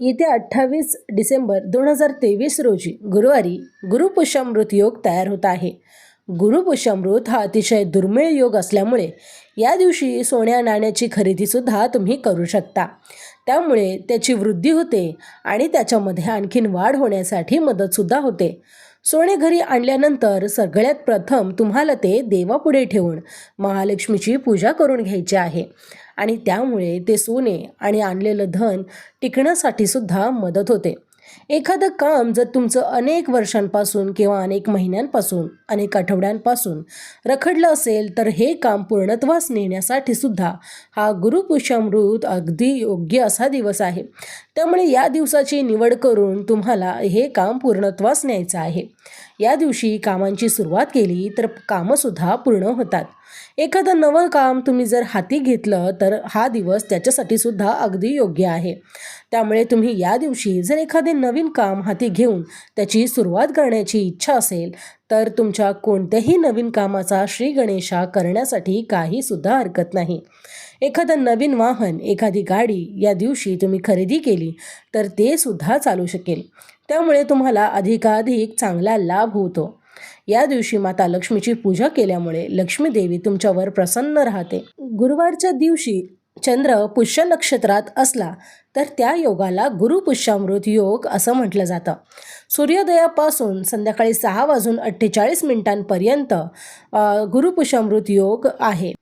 येत्या अठ्ठावीस डिसेंबर दोन हजार तेवीस रोजी गुरुवारी गुरुपुष्यामृत योग तयार होत आहे. गुरुपुष्यामृत हा अतिशय दुर्मिळ योग असल्यामुळे या दिवशी सोन्या नाण्याची खरेदीसुद्धा तुम्ही करू शकता. त्यामुळे त्याची वृद्धी होते आणि त्याच्यामध्ये आणखीन वाढ होण्यासाठी मदतसुद्धा होते. सोने घरी आणल्यानंतर सगळ्यात प्रथम तुम्हाला ते देवापुढे ठेवून महालक्ष्मीची पूजा करून घ्यायची आहे. आणि त्यामुळे ते सोने आणि आणलेलं धन टिकण्यासाठी सुद्धा मदत होते. एखादं काम जर तुमचं अनेक वर्षांपासून किंवा अनेक महिन्यांपासून अनेक आठवड्यांपासून रखडलं असेल तर हे काम पूर्णत्वास नेण्यासाठी सुद्धा हा गुरुपुष्यामृत अगदी योग्य असा दिवस आहे. त्यामुळे या दिवसाची निवड करून तुम्हाला हे काम पूर्णत्वास न्यायचं आहे. या दिवशी कामांची सुरुवात केली तर कामंसुद्धा पूर्ण होतात. एखादं नवं काम तुम्ही जर हाती घेतलं तर हा दिवस त्याच्यासाठी सुद्धा अगदी योग्य आहे. त्यामुळे तुम्ही या दिवशी जर एखादे नवीन काम हाती घेऊन त्याची सुरुवात करण्याची इच्छा असेल तर तुमच्या कोणत्याही नवीन कामाचा श्री गणेशा करण्यासाठी काहीसुद्धा हरकत नाही. एखादं नवीन वाहन एखादी गाडी या दिवशी तुम्ही खरेदी केली तर ते सुद्धा चालू शकेल. त्यामुळे तुम्हाला अधिकाधिक चांगला लाभ होतो. या दिवशी माता लक्ष्मीची पूजा केल्यामुळे लक्ष्मी देवी तुमच्यावर प्रसन्न राहते. गुरुवारच्या दिवशी चंद्र पुष्य नक्षत्रात असला तर त्या योगाला गुरुपुष्यामृत योग असं म्हटलं जातं. सूर्योदयापासून संध्याकाळी सहा वाजून अठ्ठेचाळीस मिनिटांपर्यंत गुरुपुष्यामृत योग आहे.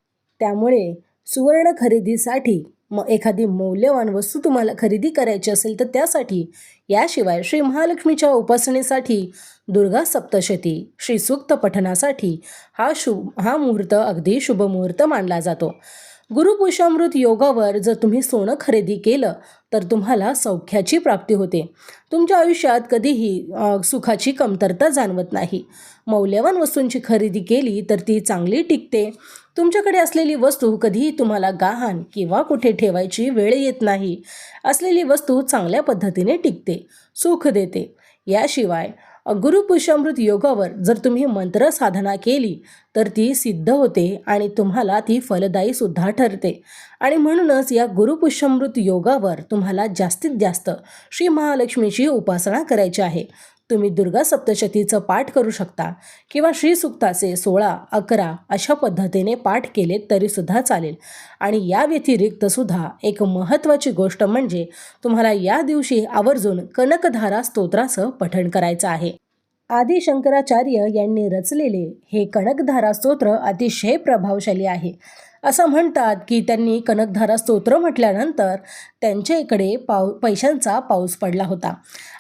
त्यामुळे सुवर्ण खरेदीसाठी मग एखादी मौल्यवान वस्तू तुम्हाला खरेदी करायची असेल तर त्यासाठी याशिवाय श्री महालक्ष्मीच्या उपासनेसाठी दुर्गा सप्तशती श्री सूक्त पठणासाठी हा शुभ हा मुहूर्त अगदी शुभ मुहूर्त मानला जातो. गुरुपुषामृत योगावर जर तुम्ही सोनं खरेदी केलं तर तुम्हाला सौख्याची प्राप्ती होते. तुमच्या आयुष्यात कधीही सुखाची कमतरता जाणवत नाही. मौल्यवान वस्तूंची खरेदी केली तर ती चांगली टिकते. तुमच्याकडे असलेली वस्तू कधीही तुम्हाला गहाण किंवा कुठे ठेवायची वेळ येत नाही. असलेली वस्तू चांगल्या पद्धतीने टिकते सुख देते. याशिवाय गुरुपुषामृत योगावर जर तुम्ही मंत्र साधना केली तर ती सिद्ध होते आणि तुम्हाला ती फलदायी सुद्धा ठरते. आणि म्हणूनच या गुरुपुष्यामृत योगावर तुम्हाला जास्तीत जास्त श्री महालक्ष्मीची उपासना करायची आहे. तुम्ही दुर्गा सप्तशतीचं पाठ करू शकता किंवा श्रीसुक्ताचे सोळा अकरा अशा पद्धतीने पाठ केले तरीसुद्धा चालेल. आणि या व्यतिरिक्त सुद्धा एक महत्त्वाची गोष्ट म्हणजे तुम्हाला या दिवशी आवर्जून कनकधारा स्तोत्राचं पठण करायचं आहे. आदी शंकराचार्य यांनी रचलेले हे कनकधारा स्तोत्र अतिशय प्रभावशाली आहे. असं म्हणतात की त्यांनी कनकधारा स्तोत्र म्हटल्यानंतर त्यांच्या इकडे पाव पैशांचा पाऊस पडला होता.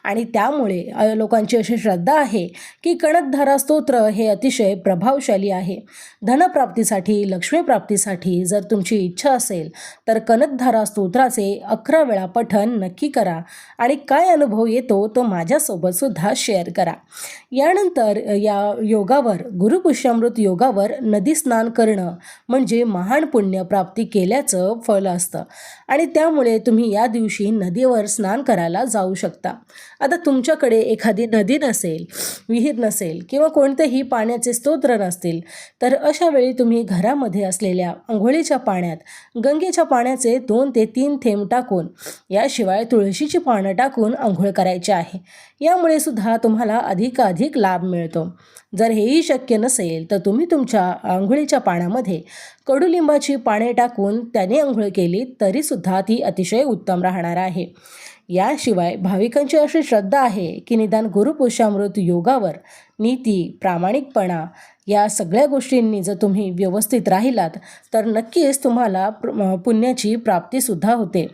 आणि त्यामुळे अ, लोकांची अशी श्रद्धा आहे की कणकधारा स्तोत्र हे अतिशय प्रभावशाली आहे. धनप्राप्तीसाठी लक्ष्मीप्राप्तीसाठी जर तुमची इच्छा असेल तर कनकधारा स्तोत्राचे अकरा वेळा पठन नक्की करा आणि काय अनुभव येतो तो माझ्यासोबत सुद्धा शेअर करा. यानंतर या योगावर गुरुपुष्यामृत योगावर नदी स्नान करणं म्हणजे महा महान पुण्य प्राप्ती केल्याचं फल असतं. आणि त्यामुळे तुम्ही या दिवशी नदीवर स्नान करायला जाऊ शकता. आता तुमच्याकडे एखादी नदी नसेल विहीर नसेल किंवा कोणतेही पाण्याचे स्तोत्र नसतील तर अशा वेळी तुम्ही घरामध्ये असलेल्या आंघोळीच्या पाण्यात गंगेच्या पाण्याचे दोन ते तीन थेंब टाकून याशिवाय तुळशीची पानं टाकून आंघोळ करायची आहे. यामुळे सुद्धा तुम्हाला अधिकाधिक लाभ मिळतो. जर हेही शक्य नसेल तर तुम्ही तुमच्या आंघोळीच्या पाण्यामध्ये कडुलिंबाची पाने टाकून त्याने आंघोळ केली तरीसुद्धा ती अतिशय उत्तम राहणार आहे. याशिवाय भाविकांची अशी श्रद्धा आहे की निदान गुरुपुष्यामृत योगावर नीती प्रामाणिकपणा या सगळ्या गोष्टींनी जर तुम्ही व्यवस्थित राहिलात तर नक्कीच तुम्हाला पुण्याची प्राप्तीसुद्धा होते.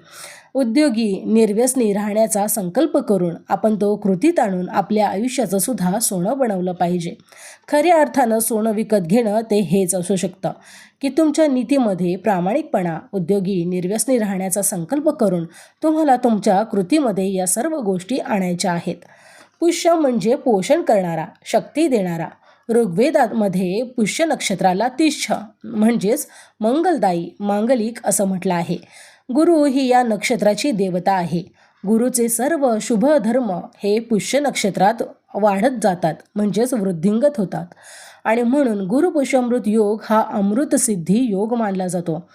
उद्योगी निर्व्यसनी राहण्याचा संकल्प करून आपण तो कृतीत आणून आपल्या आयुष्याचं सुद्धा सोनं बनवलं पाहिजे. खऱ्या अर्थानं सोनं विकत घेणं ते हेच असू शकतं. की तुमच्या नीतीमध्ये प्रामाणिकपणा उद्योगी निर्व्यसनी राहण्याचा संकल्प करून तुम्हाला तुमच्या कृतीमध्ये या सर्व गोष्टी आणायच्या आहेत. पुष्य म्हणजे पोषण करणारा शक्ती देणारा. ऋग्वेदामध्ये पुष्य नक्षत्राला तिष्ठ म्हणजेच मंगलदायी मांगलिक असं म्हटलं आहे. गुरु ही या नक्षत्राची देवता आहे. गुरुचे सर्व शुभ धर्म हे पुष्य नक्षत्रात वाढत जातात म्हणजेच वृद्धिंगत होतात. आणि म्हणून गुरुपुष्यमृत योग हा अमृतसिद्धी योग मानला जातो.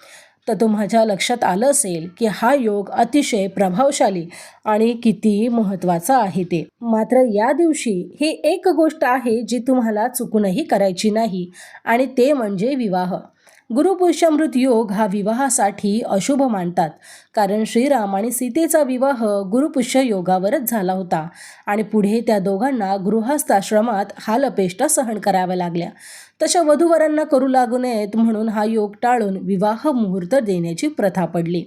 तर तुम्हाला लक्षात आलं असेल की हा योग अतिशय प्रभावशाली आणि किती महत्त्वाचा आहे ते. मात्र या दिवशी ही एक गोष्ट आहे जी तुम्हाला चुकूनही करायची नाही आणि ते म्हणजे विवाह. गुरुपुरुषामृत योग हा विवाहासाठी अशुभ मानतात. कारण श्रीराम आणि सीतेचा विवाह गुरुपुष्य योगावरच झाला होता. आणि पुढे त्या दोघांना गृहस्थाश्रमात हालअपेष्टा सहन कराव्या लागल्या. तशा वधूवरांना करू लागू नयेत म्हणून हा योग टाळून विवाह मुहूर्त देण्याची प्रथा पडली.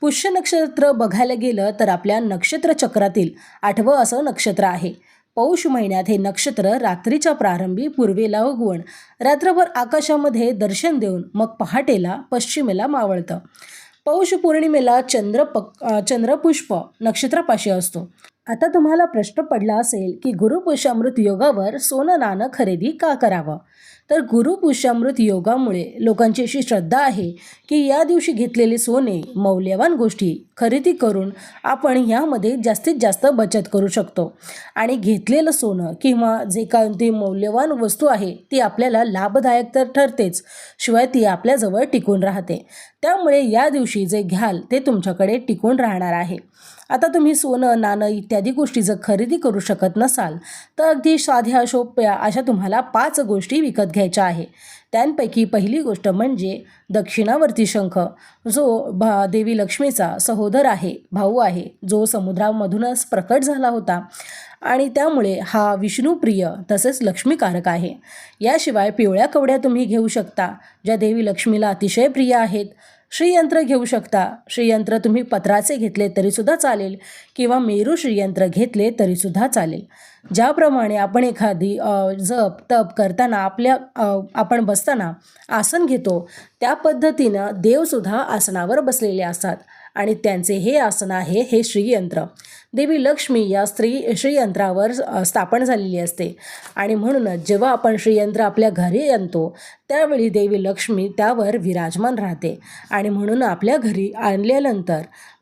पुष्य नक्षत्र बघायला गेलं तर आपल्या नक्षत्रचक्रातील आठवं असं नक्षत्र आहे. पौष महिन्यात हे नक्षत्र रात्रीच्या प्रारंभी पूर्वेला उगवण. रात्रभर आकाशामध्ये दर्शन देऊन मग पहाटेला पश्चिमेला मावळतं. पौष पौर्णिमेला चंद्र पक चंद्रपुष्प नक्षत्रापाशी असतो. आता तुम्हाला प्रश्न पडला असेल की गुरुपुष्यामृत योगावर सोनं नाणं खरेदी का करावं? तर गुरुपुष्यामृत योगामुळे लोकांची अशी श्रद्धा आहे की या दिवशी घेतलेले सोने मौल्यवान गोष्टी खरेदी करून आपण ह्यामध्ये जास्तीत जास्त बचत करू शकतो. आणि घेतलेलं सोनं किंवा जे कोणती मौल्यवान वस्तू आहे ती आपल्याला लाभदायक तर ठरतेच शिवाय ती आपल्याजवळ टिकून राहते. त्यामुळे या दिवशी जे घ्याल ते तुमच्याकडे टिकून राहणार आहे. आता तुम्ही सोनं नाणं इत्यादी गोष्टी जर खरेदी करू शकत नसाल तर अगदी साध्या सोप्या अशा तुम्हाला पाच गोष्टी विकत घ्यायच्या आहे. त्यांपैकी पहिली गोष्ट म्हणजे दक्षिणावर्ती शंख. जो भा देवी लक्ष्मीचा सहोदर आहे भाऊ आहे जो समुद्रामधूनच प्रकट झाला होता. आणि त्यामुळे हा विष्णुप्रिय तसेच लक्ष्मीकारक आहे. याशिवाय पिवळ्या कवड्या तुम्ही घेऊ शकता ज्या देवी लक्ष्मीला अतिशय प्रिय आहेत. श्रीयंत्र घेऊ शकता. श्रीयंत्र तुम्ही पत्राचे घेतले तरीसुद्धा चालेल किंवा मेरू श्रीयंत्र घेतले तरीसुद्धा चालेल. ज्याप्रमाणे आपण एखादी जप तप करताना आपल्या आपण बसताना आसन घेतो त्या पद्धतीनं देवसुद्धा आसनावर बसलेले असतात. आणि त्यांचे हे आसन आहे हे श्रीयंत्र. देवी लक्ष्मी या स्त्री श्रीयंत्रावर स्थापन झालेली असते. आणि म्हणूनच जेव्हा आपण श्रीयंत्र आपल्या घरी आणतो त्यावेळी देवी लक्ष्मी त्यावर विराजमान राहते. आणि म्हणून आपल्या घरी आणल्यानंतर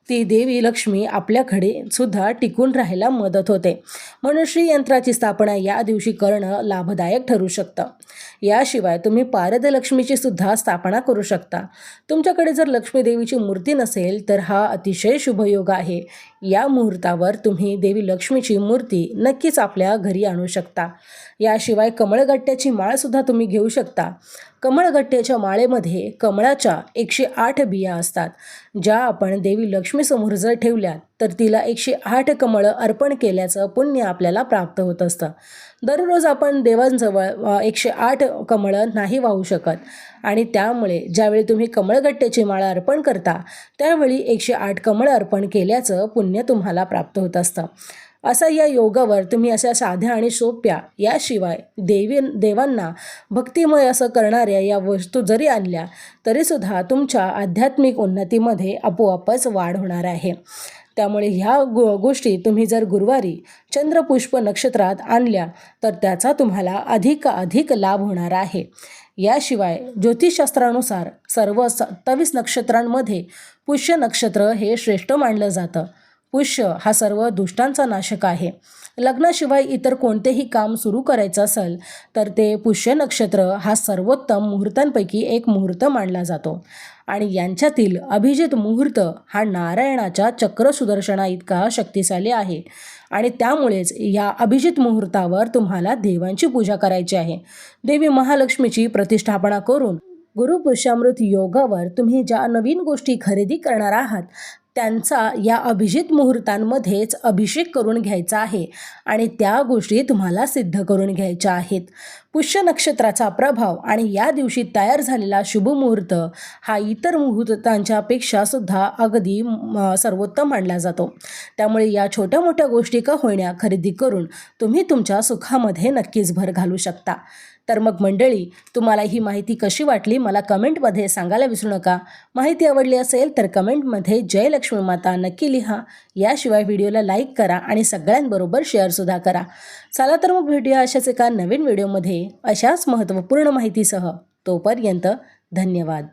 ती देवी लक्ष्मी आपल्याकडे सुद्धा टिकून राहायला मदत होते. म्हणून श्रीयंत्राची स्थापना या दिवशी करणं लाभदायक ठरू शकतं. याशिवाय तुम्ही पारदलक्ष्मीची सुद्धा स्थापना करू शकता. तुमच्याकडे जर लक्ष्मी देवीची मूर्ती नसेल तर हा अतिशय शुभयोग आहे. या मुहूर्तावर तुम्ही देवी लक्ष्मीची मूर्ती नक्कीच आपल्या घरी आणू शकता. याशिवाय कमळगट्ट्याची माळसुद्धा तुम्ही घेऊ शकता. कमळगट्ट्याच्या माळेमध्ये कमळाच्या एकशे आठ बिया असतात ज्या आपण देवी लक्ष्मीसमोर जर ठेवल्या तर तिला एकशे आठ कमळं अर्पण केल्याचं पुण्य आपल्याला प्राप्त होत असतं. दररोज आपण देवांजवळ एकशे आठ कमळं नाही वाहू शकत. आणि त्यामुळे ज्यावेळी तुम्ही कमळगट्ट्याची माळा अर्पण करता त्यावेळी एकशे आठ कमळं अर्पण केल्याचं पुण्य तुम्हाला प्राप्त होत असतं. असा या योगावर तुम्ही अशा साध्या आणि सोप्या याशिवाय देवी देवांना भक्तिमय असं करणाऱ्या या वस्तू जरी आणल्या तरीसुद्धा तुमच्या आध्यात्मिक उन्नतीमध्ये आपोआपच वाढ होणार आहे. त्यामुळे ह्या गो गोष्टी तुम्ही जर गुरुवारी चंद्रपुष्प नक्षत्रात आणल्या तर त्याचा तुम्हाला अधिक अधिक लाभ होणार आहे. याशिवाय ज्योतिषशास्त्रानुसार सर्व सत्तावीस नक्षत्रांमध्ये पुष्य नक्षत्र हे श्रेष्ठ मानलं जातं. पुष्य हा सर्व दुष्टांचा नाशक आहे. लग्नाशिवाय इतर कोणतेही काम सुरू करायचं असेल तर ते पुष्य नक्षत्र हा सर्वोत्तम मुहूर्तांपैकी एक मुहूर्त मानला जातो. आणि यांच्यातील अभिजित मुहूर्त हा नारायणाच्या चक्र सुदर्शना इतका शक्तिशाली आहे. आणि त्यामुळेच या अभिजित मुहूर्तावर तुम्हाला देवांची पूजा करायची आहे. देवी महालक्ष्मीची प्रतिष्ठापना करून गुरुपुरुषामृत योगावर तुम्ही ज्या नवीन गोष्टी खरेदी करणार आहात त्यांचा या अभिजित मुहूर्तांमध्येच अभिषेक करून घ्यायचा आहे आणि त्या गोष्टी तुम्हाला सिद्ध करून घ्यायच्या आहेत. पुष्य नक्षत्राचा प्रभाव आणि या दिवशी तयार झालेला शुभ मुहूर्त हा इतर मुहूर्तांच्यापेक्षा सुद्धा अगदी सर्वोत्तम मानला जातो. त्यामुळे या छोट्या मोठ्या गोष्टी का होण्या खरेदी करून तुम्ही तुमच्या सुखामध्ये नक्कीच भर घालू शकता. तर मग मंडळी तुम्हाला ही माहिती कशी वाटली मला कमेंटमध्ये सांगायला विसरू नका. माहिती आवडली असेल तर कमेंटमध्ये जय लक्ष्मी माता नक्की लिहा. याशिवाय व्हिडिओला लाईक करा आणि सगळ्यांबरोबर शेअरसुद्धा करा. चला तर मग भेटूया अशाच एका नवीन व्हिडिओमध्ये. अशाच महत्त्वपूर्ण माहितीसह. तोपर्यंत धन्यवाद.